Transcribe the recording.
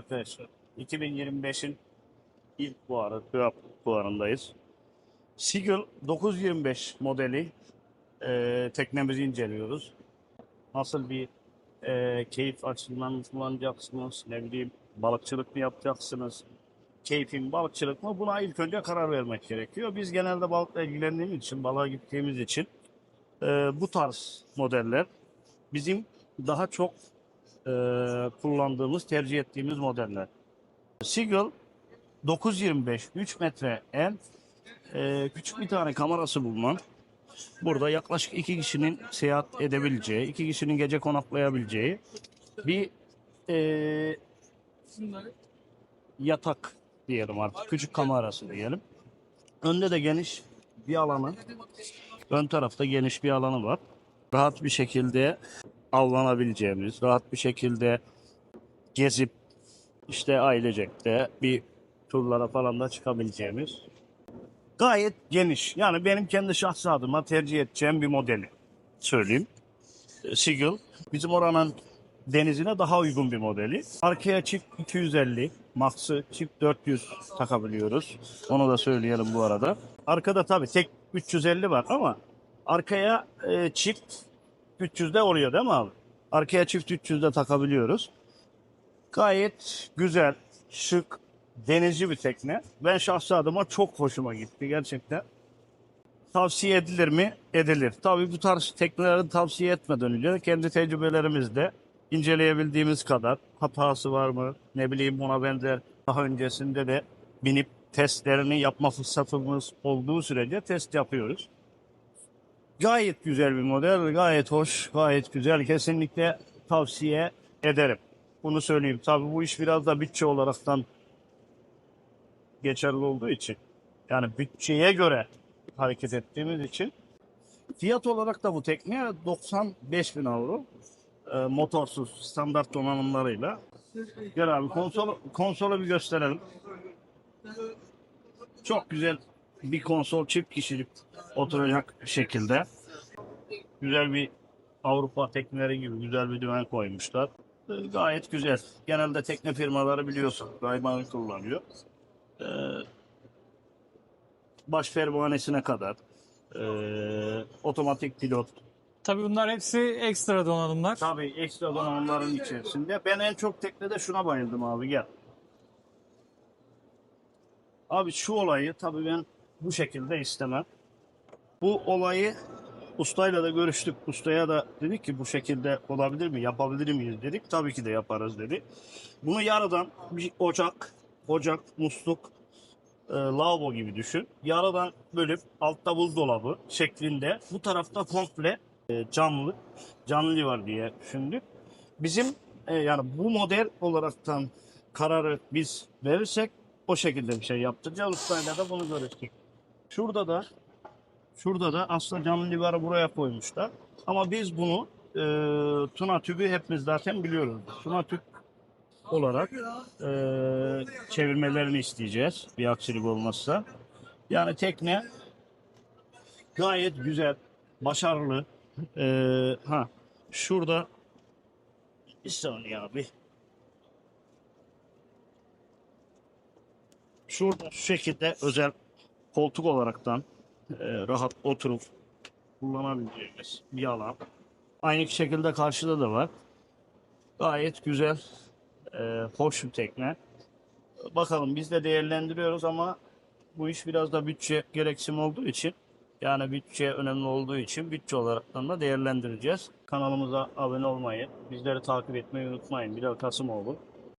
arkadaşlar 2025'in ilk buharı, TÜAP buharındayız. Seagull 925 modeli e, teknemizi inceliyoruz. Nasıl bir e, keyif açısından kullanacaksınız, ne bileyim balıkçılık mı yapacaksınız, keyfin balıkçılık mı buna ilk önce karar vermek gerekiyor. Biz genelde balıkla ilgilendiğimiz için, balığa gittiğimiz için e, bu tarz modeller bizim daha çok e, kullandığımız, tercih ettiğimiz modeller. Seagull 925 3 metre en e, küçük bir tane kamerası bulunan burada yaklaşık iki kişinin seyahat edebileceği, iki kişinin gece konaklayabileceği bir e, yatak diyelim artık. Küçük kamerası diyelim. Önde de geniş bir alanı, ön tarafta geniş bir alanı var. Rahat bir şekilde avlanabileceğimiz, rahat bir şekilde gezip işte ailecek de bir turlara falan da çıkabileceğimiz gayet geniş. Yani benim kendi şahsi adıma tercih edeceğim bir modeli söyleyeyim. Seagull bizim oranın denizine daha uygun bir modeli. Arkaya çift 250, Max'ı çift 400 takabiliyoruz. Onu da söyleyelim bu arada. Arkada tabii tek 350 var ama arkaya e, çift 300'de oluyor değil mi abi? Arkaya çift 300'de takabiliyoruz. Gayet güzel, şık, denizci bir tekne. Ben şahsi adıma çok hoşuma gitti gerçekten. Tavsiye edilir mi? Edilir. Tabii bu tarz tekneleri tavsiye etmeden önce kendi tecrübelerimizde inceleyebildiğimiz kadar hatası var mı? Ne bileyim buna benzer daha öncesinde de binip testlerini yapma fırsatımız olduğu sürece test yapıyoruz. Gayet güzel bir model, gayet hoş, gayet güzel. Kesinlikle tavsiye ederim. Bunu söyleyeyim. Tabii bu iş biraz da bütçe olaraktan geçerli olduğu için. Yani bütçeye göre hareket ettiğimiz için. Fiyat olarak da bu tekne 95 bin avro. Ee, motorsuz standart donanımlarıyla. Gel abi konsol, konsolu bir gösterelim. Çok güzel bir konsol çift kişilik oturacak şekilde. Güzel bir Avrupa tekneleri gibi güzel bir dümen koymuşlar. Ee, Gayet güzel. Genelde tekne firmaları biliyorsun Rayman'ı kullanıyor. Ee, baş pervanesine kadar ee, otomatik pilot. Tabii bunlar hepsi ekstra donanımlar. Tabii ekstra donanımların içerisinde. Ben en çok teknede şuna bayıldım abi gel. Abi şu olayı tabii ben bu şekilde istemem. Bu olayı ustayla da görüştük. Ustaya da dedik ki bu şekilde olabilir mi, yapabilir miyiz dedik. Tabii ki de yaparız dedi. Bunu yarıdan bir ocak, ocak, musluk, e, lavabo gibi düşün. Yarıdan bölüp altta buzdolabı şeklinde bu tarafta komple e, camlı, canlı var diye düşündük. Bizim e, yani bu model olaraktan kararı biz verirsek o şekilde bir şey yaptıracağız. Ustayla da bunu görüştük. Şurada da şurada da aslında canlı livarı buraya koymuşlar. Ama biz bunu e, tuna tübü hepimiz zaten biliyoruz. Tuna tüp olarak e, çevirmelerini isteyeceğiz bir aksilik olmazsa. Yani tekne gayet güzel, başarılı. E, ha şurada bir saniye abi. Şurada şu şekilde özel koltuk olaraktan e, rahat oturup kullanabileceğimiz bir alan. Aynı şekilde karşıda da var. Gayet güzel, e, hoş bir tekne. Bakalım biz de değerlendiriyoruz ama bu iş biraz da bütçe gereksim olduğu için yani bütçe önemli olduğu için bütçe olaraktan da değerlendireceğiz. Kanalımıza abone olmayı, bizleri takip etmeyi unutmayın. Bilal Kasımoğlu.